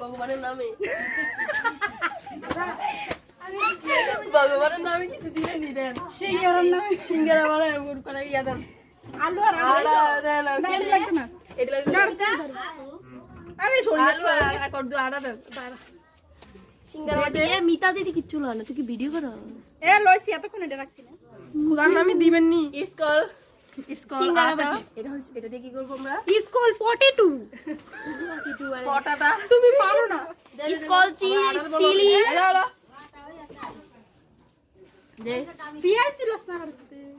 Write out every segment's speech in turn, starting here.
ভগবানের নামে ভগবানের নামে কিছু দিলেন নি দেন। সিঙ্গারার নামে। সিঙ্গারা বানায় গুড় করে ইয়া দেন। আলু আর আলা। দেন না, এটা? লাগবে না। এটা লাগবে। আরে সরিয়ে আলু আর আর কত আটা দেন। সিঙ্গারা এ মিতা দিদি কিচ্ছু না। তুই কি ভিডিও করো? এ লইছি এতক্ষণ এটা রাখছি না। নামে দিবেন নি। আটা বাটি। এটা দিয়ে কি করব আমরা? School potato potato. তুমি পারো না। School chilli chilli. Hello hello পেঁয়াজ দিলস না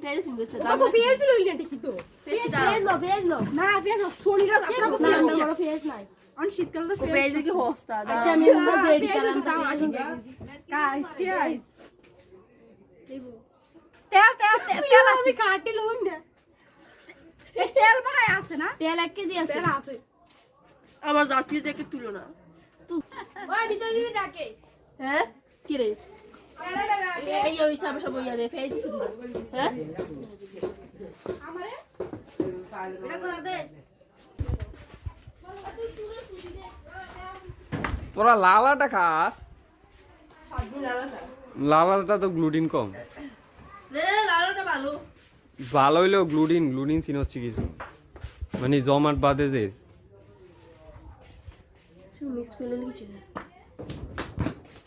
পেঁয়াজ দিতে বাবু পেঁয়াজ দিল ইলিয়াটি কি তো? পেঁয়াজ লো ভেজ লো না পেঁয়াজ শরীর আর আপনার না পেঁয়াজ নাই অন শীতকালে তো পেঁয়াজ কি হস্তা আচ্ছা আমি এমনি রেডি পেঁয়াজ তো আসি কাজ পেঁয়াজ তেল তেল তেল তেল আমি কাটি লউন না এই তেল আছে না? তেল এক কেজি আছে। তেল আছে। আমার জাতীয় থেকে তুলো না। ওই ভিতর দিদি ডাকে হ্যাঁ? কি রে? এই ওই সব সব ইয়া দে দিছি হ্যাঁ? আমারে? এটা করে দে তোরা লালাটা খাস? লালাটা তো গ্লুটিন কম। রে লালাটা ভালো। ভালো হইলেও গ্লুটিন গ্লুটিন চিনচ্ছি কিছু মানে জমাট বাদে যে। শুধু মিক্স করে লিখছি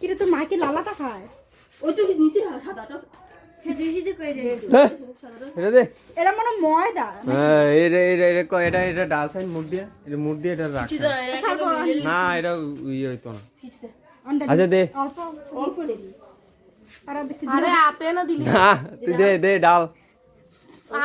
কিরে তোর মা লালাটা খায়? ওই তো নিচে সাদাটা? হ্যাঁ, মনে হয় হ্যাঁ, ইয়ে আচ্ছা অল্প অল্প আরে আতে না। দিলি। না তুই দে দে ডাল।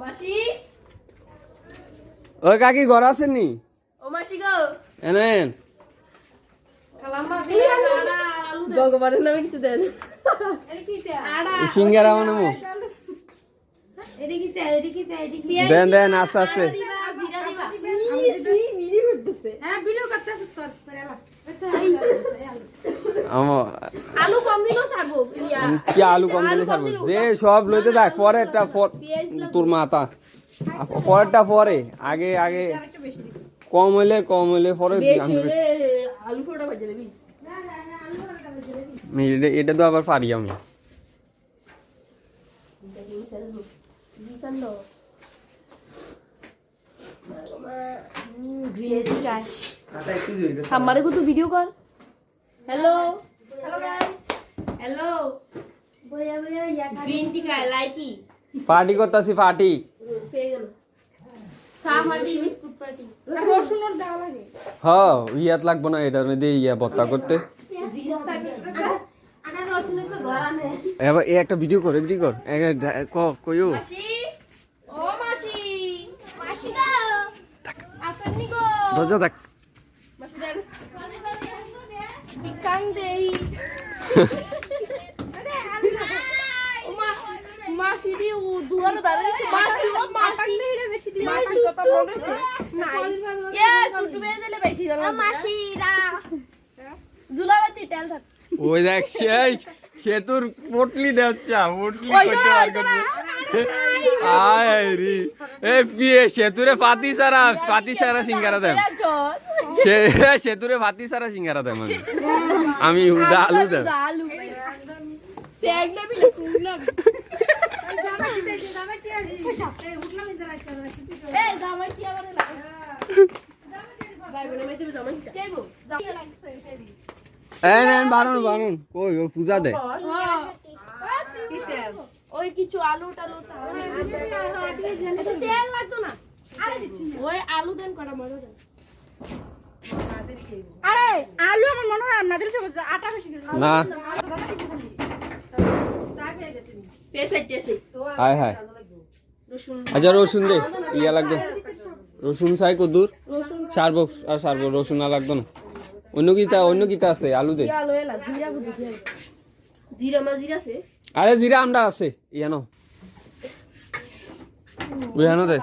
মাসি? ওই কাকি ঘর আসেননি ও মাসি গো। এনেন। ভগবানের নামে কিছু দেন। সিঙ্গারা মানে মো দেন দেন আস্তে আস্তে। হ্যাঁ ভিডিও করতে কি আলু সব লইতে পরে পরে আগে আগে কম হলে কম হলে পরে এটা তো আবার পারি আমারে কত ভিডিও কর হ্যালো হ্যালো গ্রিন টি খায় লাইকি পার্টি করতাছি পার্টি হ্যাঁ ইয়াত লাগবো না এটার মধ্যে ইয়া ভর্তা করতে। এবার এ একটা ভিডিও কর ভিডিও কর। ক কইও। দরজা দেখ ওই দেখ সেই সেতুর পটলি দেওয়া পটলি করতে আয় রে। এ পিয়ে সেতুরে পাতি সারা পাতি সারা সিঙ্গারা দেন। সে সেতুরে পাতি সারা সিঙ্গারা দেন আমি আমি উদা আলু দেন আলু সেগলে বি কুগলা এ জামাই কি আবার লাগে বাইবেলের মধ্যে জমা কেবো এই নেন বারণ বারণ কই ও পূজা দে ওই কিছু আলু টালু তেল লাগতো না ওই আলু দেন কটা মজা দেন আরে আলু আমার মনে হয় আপনাদের সব আটা বেশি না। আচ্ছা রসুন দে ইয়া লাগবে। রসুন চাই কদুর রসুন সারবো আর সারবো রসুন না লাগতো না। অন্য কিতা অন্য কিতা আছে আলু দে। আলো জিরা বুঝি কি জিরা মা জিরা আছে? আরে জিরা আমডা আছে ইয়ানো। বুঝানো দে।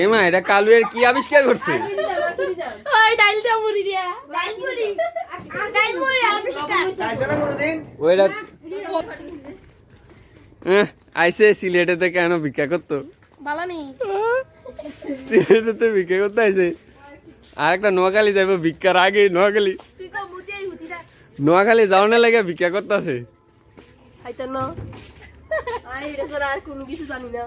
এ মা এটা কালু এর কি আবিষ্কার করছে? ওইটা আইসে সিলেটেতে কেন ভিক্ষা করতো? সিলেটেতে ভিক্ষা করতে আইসে। আর একটা নোয়াখালী যাইবো ভিক্ষার আগে নোয়াখালী। নোয়াখালী যাও না। লাগে ভিক্ষা না। আই এটা ছাড়া আর কোনো কিছু জানি না।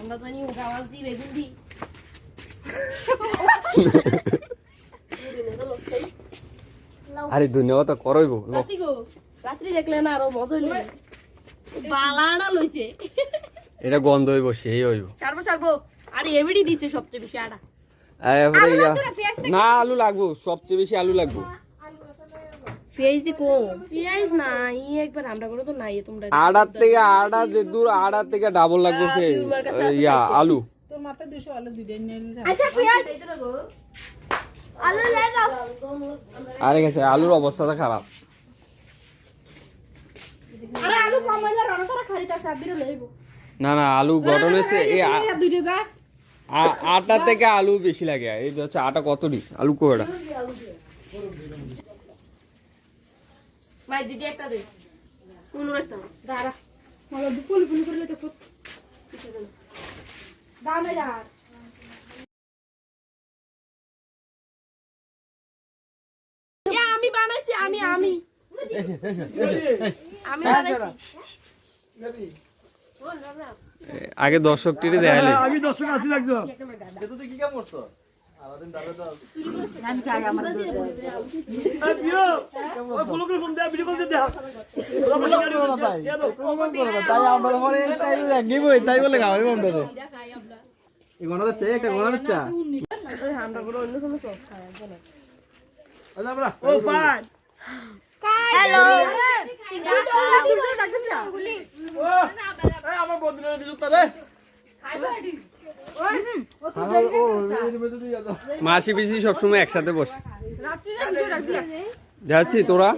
আমরা জানি ও গাওয়াজ দি বেগুন দি আরে ধন্যবাদ তো করইব রাত্রি গো রাত্রি দেখলে না আরও মজা হইল। বালানা লইছে। এটা গন্ধ হইব সেই হইব। সারবো সারবো আরে এবিডি দিছে সবচেয়ে বেশি আড়া না আলু লাগবো সবচেয়ে বেশি আলু লাগবো। পেঁয়াজ দি কম পেঁয়াজ নাই একবার আমরা করে তো নাই তোমরা আড়ার থেকে আড়া যে দূর আড়ার থেকে ডাবল লাগবে সে ইয়া আলু। আচ্ছা পেঁয়াজ আলু লাগাও আরে গেছে আলুর অবস্থাটা খারাপ। আরে আলু কম হইলে রণতরা খারিতা সাবিরে লইব। না না আলু গঠন হয়েছে এই আটা থেকে আলু বেশি লাগে এই হচ্ছে আটা কতটি আলু কোটা ভাই দিদি একটা দে। কোনো একটা দাঁড়া। আমি বানাইছি আমি আমি। আমি বানাইছি। আগে দর্শক টিরে দেখালে আমি দর্শক আছি একজন। এই প্রিয়, ওই follow করে তাই আমরা পরে তাই? গিবই তাই বলে এই যাচ্ছে একটা যাচ্ছে আচ্ছা আমরা ও fine. হ্যালো আমার বন্ধুরা দিল তারে আমার মাসি পিসি সবসময় একসাথে বসে। যাচ্ছি তোরা?